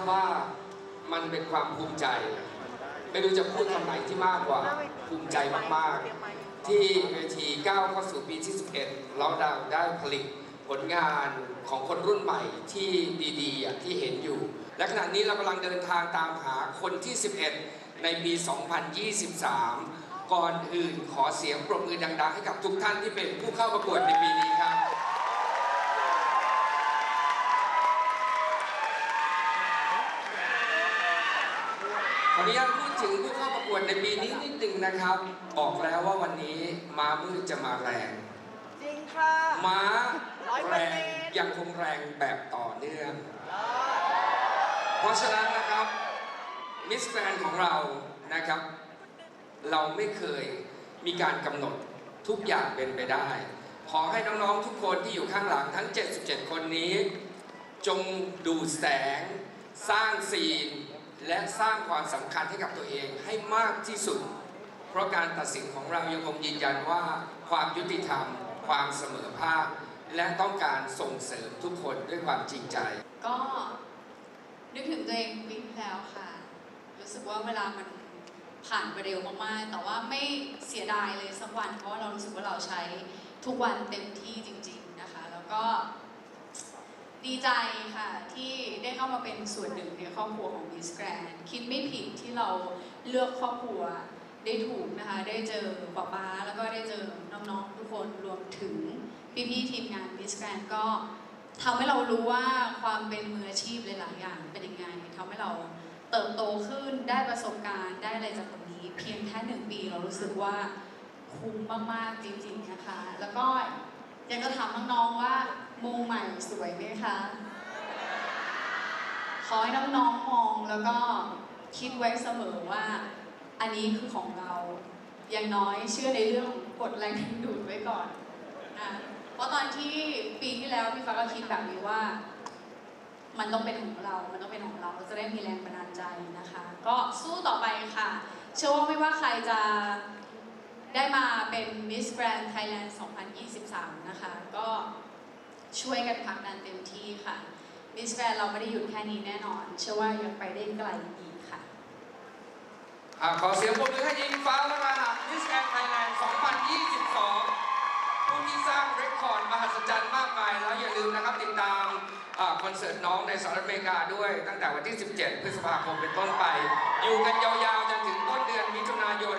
บว่ามันเป็นความภูมิใจ ไม่รู้จะพูดคำไหนที่มากกว่าภูมิใจมากๆ ที่เวทีก้าวเข้าสู่ปีที่ 11 เราได้ได้ผลิตผลงานของคนรุ่นใหม่ที่ดีๆอย่างที่เห็นอยู่ และขณะนี้เรากำลังเดินทางตามหาคนที่ 11 ในปี 2023 ก่อนอื่นขอเสียงปรบมือดัง ๆ ให้กับทุกท่านที่เป็นผู้เข้าประกวดในปีนี้ครับ ออนุญาตพูดถึงผู้เข้าประกวดในปีนี้นิดนึงนะครับ บอกแล้วว่าวันนี้ม้ามืดจะมาแรง จริงค่ะ ม้าร้อยเปแรอร์เซ็งนต์ยังคงแรงแบบต่อเนื่อง เพราะฉะนั้นนะครับมิสแกรนของเรานะครับ เราไม่เคยมีการกำหนดทุกอย่างเป็นไปได้ ขอให้น้องๆทุกคนที่อยู่ข้างหลังทั้ง 77 คนนี้ จงดูดแสง สร้างซีน และสร้างความสำคัญให้กับตัวเองให้มากที่สุด เพราะการตัดสินของเรายังคงยืนยันว่าความยุติธรรม ความเสมอภาค และต้องการส่งเสริมทุกคนด้วยความจริงใจ ก็นึกถึงตัวเองปีที่แล้วค่ะ รู้สึกว่าเวลามันผ่านไปเร็วมากๆ แต่ว่าไม่เสียดายเลยสักวัน เพราะว่าเรารู้สึกว่าเราใช้ทุกวันเต็มที่จริง ๆนะคะ แล้วก็ ดีใจค่ะที่ได้เข้ามาเป็นส่วนหนึ่งในครอบครัวของ Miss Grand คิดไม่ผิดที่เราเลือกครอบครัวได้ถูกนะคะ ได้เจอป๊าป๊าแล้วก็ได้เจอน้องๆทุกคนรวมถึงพี่ๆทีมงาน Miss Grand ก็ทำให้เรารู้ว่าความเป็นมืออาชีพหลายๆอย่างเป็นยังไงทำให้เราเติบโตขึ้นได้ประสบการณ์ได้อะไรจากตรงนี้ เพียงแค่หนึ่งปีเรารู้สึกว่าคุ้มมากๆจริงๆนะคะ แล้วก็อยากจะถามน้องๆว่า มุมใหม่สวยไหมคะ ขอให้น้องๆมองแล้วก็คิดไว้เสมอว่า อันนี้คือของเราอย่างน้อยเชื่อในเรื่องกฎแรงดึงดูดไว้ก่อนนะเพราะตอนที่ปีที่แล้วพี่ฟ้าก็คิดแบบนี้ว่า มันต้องเป็นของเรา มันต้องเป็นของเราเราจะได้มีแรงบันดาลใจนะคะ ก็สู้ต่อไปค่ะ เชื่อว่าไม่ว่าใครจะได้มาเป็น Miss Grand Thailand 2023 นะคะ ก็ ช่วยกันผลักดันเต็มที่ค่ะ Miss Grand เราไม่ได้หยุดแค่นี้แน่นอน เชื่อว่ายังไปได้ไกลอีกค่ะ อ่าขอเสียงปรบมือให้ยิงฟ้าและรหัสมิสแกรนไทยแลนด์ 2022 ผู้ที่สร้างเรคคอร์ดมหัศจรรย์มากมาย แล้วอย่าลืมนะครับติดตามอ่าคอนเสิร์ตน้องในสหรัฐอเมริกาด้วย ตั้งแต่วันที่ 17 พฤษภาคมเป็นต้นไป อยู่กันยาวๆจนถึงต้นเดือนมิถุนายน